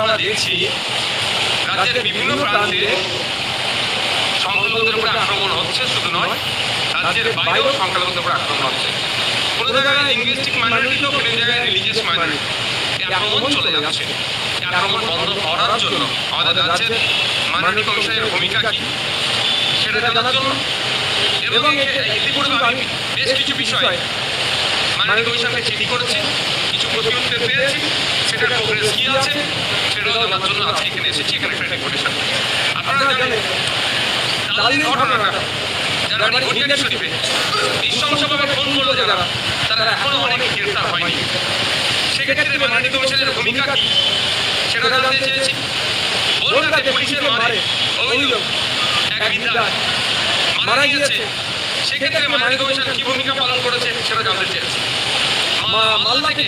আমরা দেখছি রাজ্যের বিভিন্ন প্রান্তে সংখ্যালঘুদের উপরে আক্রমণ হচ্ছে শুধু নয় রাজ্যের বাইরেও সংখ্যালঘুদের উপরে আক্রমণ হচ্ছে। কোনো জায়গায় লিঙ্গুইস্টিক মাইনরিটি তো কোনো জায়গায় রিলিজিয়াস মাইনরিটি আক্রমণ চলে যাচ্ছে। আক্রমণ বন্ধ করার জন্য আমাদের রাজ্যের মাইনরিটি কমিশনের ভূমিকা কি? সেটা জানার জন্য এবং ইতিপূর্বে আমি বেশ কিছু বিষয় মাইনরিটি কমিশনকে চিঠি করেছি। কিছু প্রতি উত্তর পেয়েছি সেটার প্রোগ্রেস কি আছে সেটা জানার জন্য আজকে এখানে এসেছি এখানে একটা ডেপুটেশন আপনারা জানেন ঘটনাটা যারা শরীফে নৃশংসভাবে ফোন করল যারা তারা এখনও অনেকে গ্রেফতার হয়নি। সেক্ষেত্রে কমিশনের ভূমিকা কি? সেটা জানতে চেয়েছি। বলকাতে পুলিশের মারে। অভিযোগ। এক বিদ্যালয় মারা গিয়েছে। সেক্ষেত্রে কমিশন কি ভূমিকা পালন করেছে সেটা জানতে চেয়েছি। মালদা থেকে।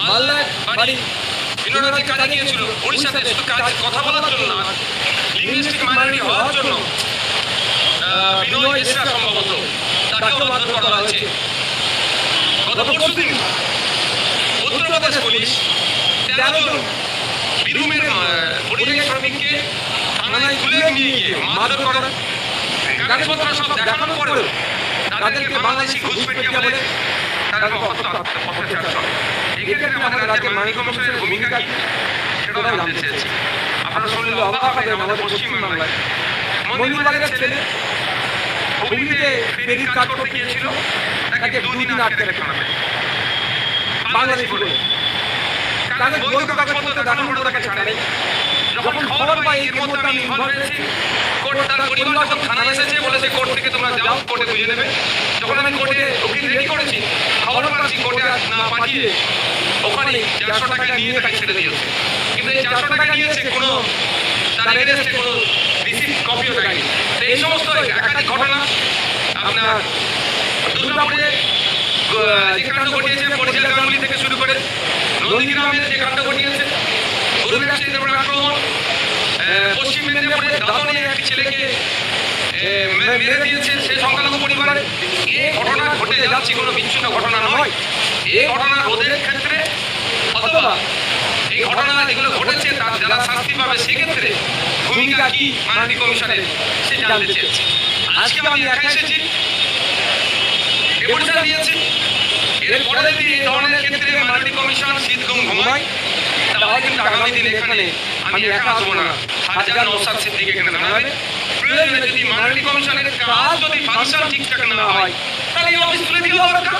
মালদায় বাড়ি। বিনোদনের কাজে গিয়েছিল। উড়িষ্যাতে শুধু কাজ কথা বলার জন্য না লিঙ্গুইস্টিক মাইনরিটি হওয়ার জন্য। বিনয় মিশ্রা সম্ভবত তাকেও মারধর করা হয়েছে। গত পরশু দিন উত্তরপ্রদেশ পুলিশ তেরো জন বীরভূমের পরিযায়ী শ্রমিককে থানায় তুলে নিয়ে গিয়ে মারধর করে কাগজপত্র সব দেখানোর পরেও তাদেরকে বাংলাদেশি ঘুষপেটিয়া বলে এক্ষেত্রে ভূমিকা সেটাও জানতে চেয়েছি আপনারা শুনলে অবাক হবেন আমাদের পশ্চিমবাংলায় মন্দিরবাজারের ছেলে হুগলিতে ফেরির কাজ করতে গিয়েছিল তাকে দুদিন আটকে রেখে হয়। বাংলাদেশি বলে কাগজ বৈধ তাকে ছাড়ে নেই। যখন খবর পাই মধ্যে আমি ইনভলভ হয়েছি কোর্ট এসেছে বলেছে, কোর্ট থেকে তোমরা যাও, কোর্টে বুঝে নেবে যখন আমি কোর্টে উকিল রেডি করেছি। খবর পাচ্ছি কোর্টে না পাঠিয়ে ওখানে চারশো টাকা নিয়ে তাকে ছেড়ে দিয়েছে। কিন্তু এই চারশো টাকা নিয়েছে কোনো তার এগেনস্টে কোনো রিসিপ্ট কপিও দেয়নি। তো এই সমস্ত একাধিক ঘটনা আপনার দুর্গাপুরে যে কাণ্ড ঘটিয়েছে পরিচাল গাঙ্গুলি থেকে শুরু করে নন্দীগ্রামের যে কাণ্ড ঘটিয়েছে আক্রমণ পশ্চিম মেদিনীপুরে দাদনে এক ছেলেকে মেরে দিয়েছে সে সংখ্যালঘু পরিবারে এই ঘটনা ঘটে যাচ্ছে কোনো বিচ্ছিন্ন ঘটনা নয়। এই ঘটনা রোধের ক্ষেত্রে অথবা এই ঘটনা যেগুলো ঘটেছে তার যারা শাস্তি পাবে সেক্ষেত্রে ভূমিকা কি মাননীয় কমিশনের সে জানতে চেয়েছে। আজকে আমি একা এসেছি। ডেপুটেশন দিয়েছি। এর পরে যদি এই ধরনের ক্ষেত্রে মাননীয় কমিশন শীত ঘুম ঘুমায়। তাহলে কিন্তু আগামী দিন এখানে আমি একা আসব না। হাজার নৌসাদ সিদ্দিক এখানে দাঁড়াবে। প্রয়োজনে যদি মাননীয় কমিশনের কাজ যদি ফাংশন ঠিকঠাক না হয় তাহলে এই অফিস তুলে দেওয়া দরকার।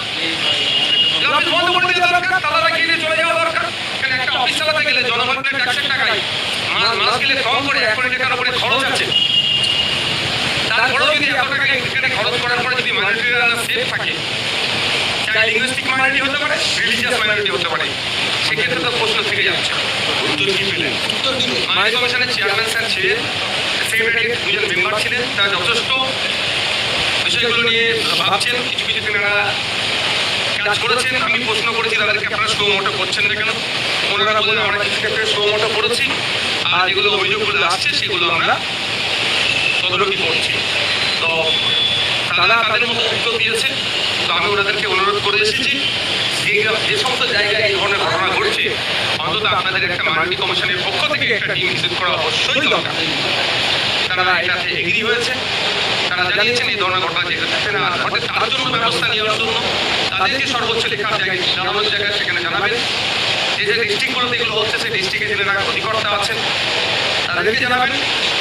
অফিস বন্ধ করে দেওয়া দরকার তালা লাগিয়ে দিয়ে চলে যাওয়া দরকার। কারণ একটা অফিস চালাতে গেলে জনগণের ট্যাক্সের টাকায় মাস মাস গেলে কম করে এক কোটি টাকার উপরে খরচ আছে। তারপরেও যদি এত টাকা এখানে খরচ করার পরে যদি মাইনরিটিরা সেফ থাকে চাই লিঙ্গুইস্টিক মাইনরিটি হতে পারে রিলিজিয়াস মাইনরিটি হতে পারে। সেক্ষেত্রে তো প্রশ্ন থেকে যাচ্ছে। উত্তর কি পেলেন উত্তর দিন মাইনরিটি কমিশনের চেয়ারম্যান স্যার ছিলেন। সেক্রেটারি দুজন মেম্বার ছিলেন তারা যথেষ্ট বিষয়গুলো নিয়ে ভাবছেন। কিছু কিছু তেনারা কাজ করেছেন। আমি প্রশ্ন করেছি তাদেরকে আপনারা শো মোটো করছেন না কেন? ওনারা বলে আমরা কিছু ক্ষেত্রে শো মোটো করেছি। আর যেগুলো অভিযোগগুলো আসছে সেগুলো আমরা তদারকি করছি। তো তারা তাদের মতো উত্তর দিয়েছে। তো আমি ওনাদেরকে অনুরোধ করে এসেছি যে সমস্ত জায়গায় এই ধরনের ঘটনা ঘটছে অন্তত আপনাদের একটা মাননীয় কমিশনের পক্ষ থেকে একটা টিম ভিজিট করা অবশ্যই দরকার। তারা এটাতে এগ্রি হয়েছে। তারা জানিয়েছেন এই ধরনের ঘটনা যেতে না ঘটে তার জন্য ব্যবস্থা নেওয়ার জন্য তাদেরকে সর্বোচ্চ লেখার জায়গায় জানানোর জায়গায় সেখানে জানাবেন। যে যে ডিস্ট্রিক্টগুলোতে এগুলো হচ্ছে সেই ডিস্ট্রিক্টে যারা অধিকর্তা আছেন তাদেরকে জানাবেন।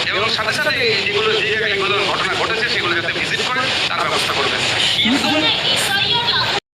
এবং সাথে সাথে যেগুলো যে জায়গায় এগুলো ঘটনা ঘটেছে সেগুলো যাতে ভিজিট করেন তার ব্যবস্থা করবেন।